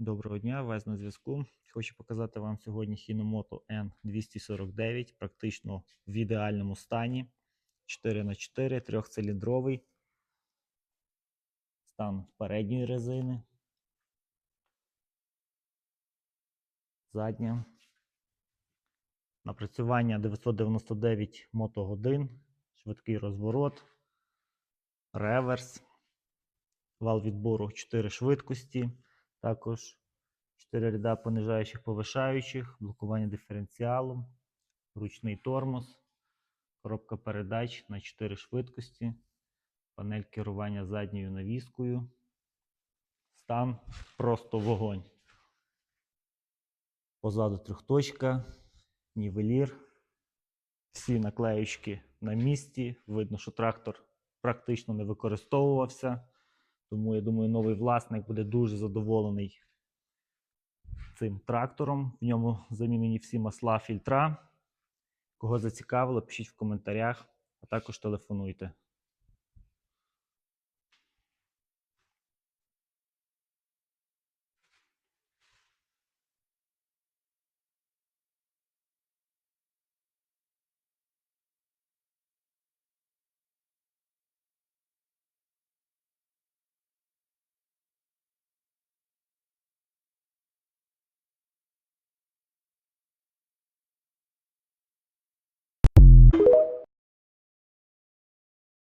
Доброго дня, Вес на зв'язку. Хочу показати вам сьогодні Hinomoto N249, практично в ідеальному стані. 4х4, трьохциліндровий. Стан передньої резини. Задня. Напрацювання 999 мотогодин, швидкий розворот, реверс, вал відбору 4 швидкості. Також 4 ряда понижаючих повишаючих, блокування диференціалом, ручний тормоз, коробка передач на 4 швидкості, панель керування задньою навіскою. Стан просто вогонь. Позаду трьохточка, нівелір. Всі наклеючки на місці. Видно, що трактор практично не використовувався. Тому я думаю, новий власник буде дуже задоволений цим трактором. В ньому замінені всі масла фільтра. Кого зацікавило, пишіть в коментарях, а також телефонуйте.